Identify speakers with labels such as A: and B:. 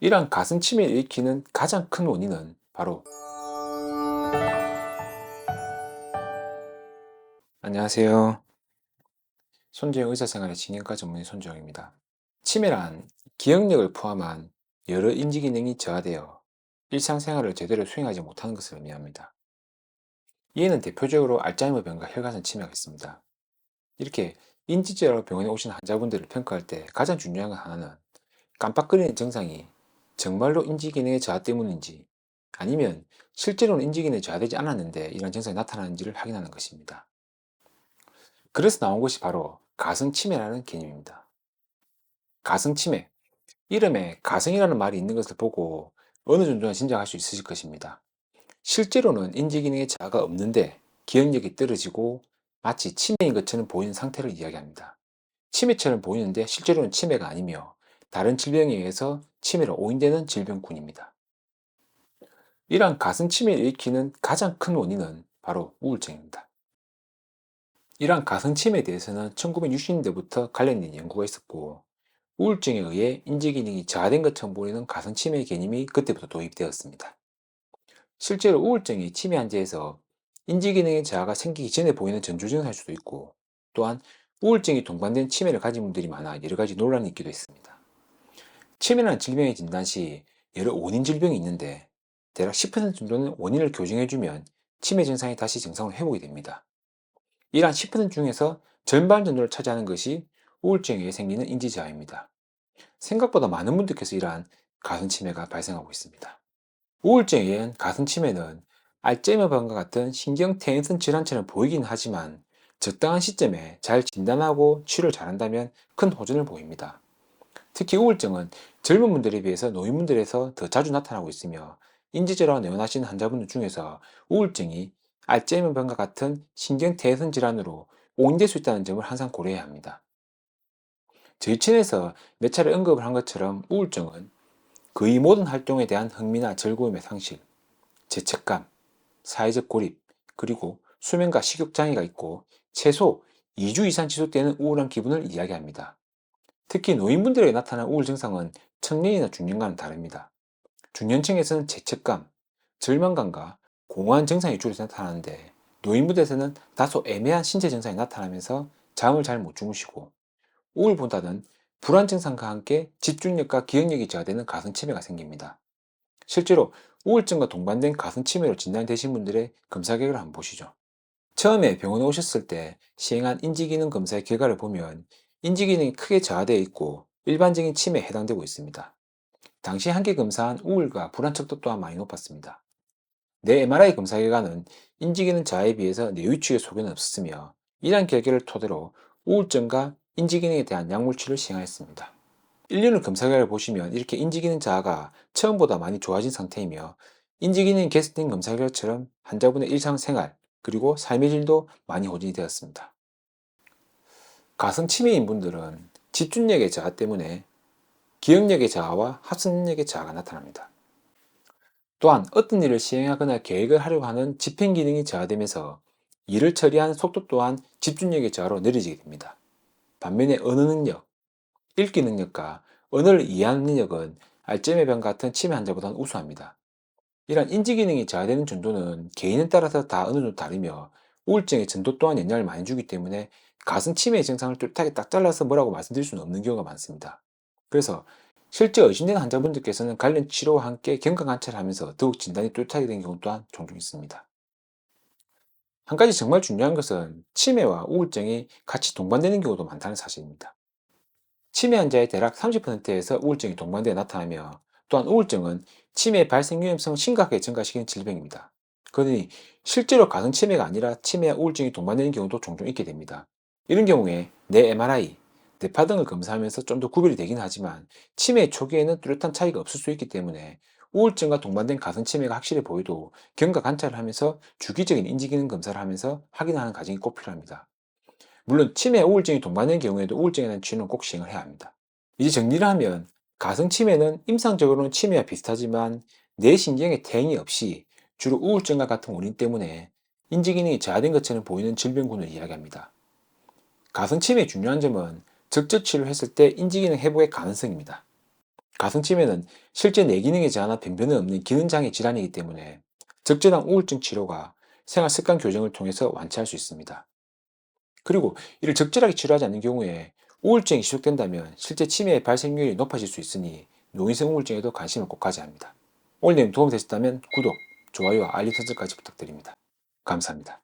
A: 이러한 가슴 치매를 일으키는 가장 큰 원인은 바로 안녕하세요. 손주영 의사생활의 진행과 전문의 손주영입니다. 치매란 기억력을 포함한 여러 인지 기능이 저하되어 일상생활을 제대로 수행하지 못하는 것을 의미합니다. 이에는 대표적으로 알츠하이머 병과 혈관성 치매가 있습니다. 이렇게 인지저하로 병원에 오신 환자분들을 평가할 때 가장 중요한 것 하나는 깜빡거리는 증상이 정말로 인지 기능의 저하 때문인지 아니면 실제로는 인지 기능이 저하되지 않았는데 이런 증상이 나타나는지를 확인하는 것입니다. 그래서 나온 것이 바로 가승치매라는 개념입니다. 가승치매. 이름에 가승이라는 말이 있는 것을 보고 어느 정도는 짐작할 수 있으실 것입니다. 실제로는 인지 기능의 저하가 없는데 기억력이 떨어지고 마치 치매인 것처럼 보이는 상태를 이야기합니다. 치매처럼 보이는데 실제로는 치매가 아니며 다른 질병에 의해서 치매로 오인되는 질병군입니다. 이러한 가슴 치매를 일으키는 가장 큰 원인은 바로 우울증입니다. 이러한 가슴 치매에 대해서는 1960년대부터 관련된 연구가 있었고 우울증에 의해 인지 기능이 저하된 것처럼 보이는 가슴 치매 개념이 그때부터 도입되었습니다. 실제로 우울증이 치매 환자에서 인지 기능의 저하가 생기기 전에 보이는 전조 증상일 수도 있고 또한 우울증이 동반된 치매를 가진 분들이 많아 여러 가지 논란이 있기도 했습니다. 치매라는 질병의 진단 시 여러 원인 질병이 있는데 대략 10% 정도는 원인을 교정해주면 치매 증상이 다시 정상으로 회복이 됩니다. 이러한 10% 중에서 절반 정도를 차지하는 것이 우울증에 생기는 인지저하입니다. 생각보다 많은 분들께서 이러한 가슴 치매가 발생하고 있습니다. 우울증에 의한 가슴 치매는 알츠하이머병과 같은 신경퇴행성 질환처럼 보이긴 하지만 적당한 시점에 잘 진단하고 치료를 잘한다면 큰 호전을 보입니다. 특히 우울증은 젊은 분들에 비해서 노인분들에서 더 자주 나타나고 있으며 인지질환 내원하시는 환자분들 중에서 우울증이 알츠하이머병과 같은 신경퇴행성 질환으로 오인될 수 있다는 점을 항상 고려해야 합니다. 저희 층에서 몇 차례 언급을 한 것처럼 우울증은 거의 모든 활동에 대한 흥미나 즐거움의 상실, 죄책감, 사회적 고립, 그리고 수면과 식욕 장애가 있고 최소 2주 이상 지속되는 우울한 기분을 이야기합니다. 특히 노인분들에게 나타난 우울 증상은 청년이나 중년과는 다릅니다. 중년층에서는 죄책감, 절망감과 공허한 증상이 주로 나타나는데 노인분들에서는 다소 애매한 신체 증상이 나타나면서 잠을 잘 못 주무시고 우울보다는 불안 증상과 함께 집중력과 기억력이 저하되는 가슴 치매가 생깁니다. 실제로 우울증과 동반된 가슴 치매로 진단되신 분들의 검사 결과를 한번 보시죠. 처음에 병원에 오셨을 때 시행한 인지기능 검사의 결과를 보면 인지 기능이 크게 저하되어 있고 일반적인 치매에 해당되고 있습니다. 당시 함께 검사한 우울과 불안 척도 또한 많이 높았습니다. 내 MRI 검사 결과는 인지 기능 저하에 비해서 뇌위축의 소견은 없었으며 이러한 결과를 토대로 우울증과 인지 기능에 대한 약물치료를 시행하였습니다. 1년을 검사결을 보시면 이렇게 인지 기능 저하가 처음보다 많이 좋아진 상태이며 인지 기능 개선된 검사 결과처럼 환자분의 일상생활 그리고 삶의 질도 많이 호전이 되었습니다. 가슴 치매인 분들은 집중력의 저하 때문에 기억력의 저하와 합성력의 저하가 나타납니다. 또한 어떤 일을 시행하거나 계획을 하려고 하는 집행 기능이 저하되면서 일을 처리하는 속도 또한 집중력의 저하로 느려지게 됩니다. 반면에 언어 능력, 읽기 능력과 언어를 이해하는 능력은 알츠하이머병 같은 치매 환자보다는 우수합니다. 이러한 인지 기능이 저하되는 정도는 개인에 따라서 다 어느 정도 다르며 우울증의 정도 또한 영향을 많이 주기 때문에 가슴 치매의 증상을 뚜렷하게 딱 잘라서 뭐라고 말씀드릴 수는 없는 경우가 많습니다. 그래서 실제 의심되는 환자분들께서는 관련 치료와 함께 경과 관찰을 하면서 더욱 진단이 뚜렷하게 된 경우 또한 종종 있습니다. 한 가지 정말 중요한 것은 치매와 우울증이 같이 동반되는 경우도 많다는 사실입니다. 치매 환자의 대략 30%에서 우울증이 동반되어 나타나며 또한 우울증은 치매 발생 위험성을 심각하게 증가시키는 질병입니다. 그러니 실제로 가슴 치매가 아니라 치매와 우울증이 동반되는 경우도 종종 있게 됩니다. 이런 경우에 내 MRI, 뇌파 등을 검사하면서 좀 더 구별이 되긴 하지만 치매 초기에는 뚜렷한 차이가 없을 수 있기 때문에 우울증과 동반된 가슴 치매가 확실히 보여도 경과 관찰을 하면서 주기적인 인지 기능 검사를 하면서 확인하는 과정이 꼭 필요합니다. 물론 치매, 우울증이 동반된 경우에도 우울증에 대한 치료는 꼭 시행을 해야 합니다. 이제 정리를 하면 가슴 치매는 임상적으로는 치매와 비슷하지만 뇌신경의 퇴행이 없이 주로 우울증과 같은 원인 때문에 인지기능이 저하된 것처럼 보이는 질병군을 이야기합니다. 가슴 치매의 중요한 점은 적절 치료를 했을 때 인지기능 회복의 가능성입니다. 가슴치매는 실제 뇌기능의 저하나 변변은 없는 기능장애 질환이기 때문에 적절한 우울증 치료가 생활 습관 교정을 통해서 완치할 수 있습니다. 그리고 이를 적절하게 치료하지 않는 경우에 우울증이 지속된다면 실제 치매의 발생률이 높아질 수 있으니 노인성 우울증에도 관심을 꼭 가져야 합니다. 오늘 내용 도움되셨다면 구독, 좋아요와 알림 설정까지 부탁드립니다. 감사합니다.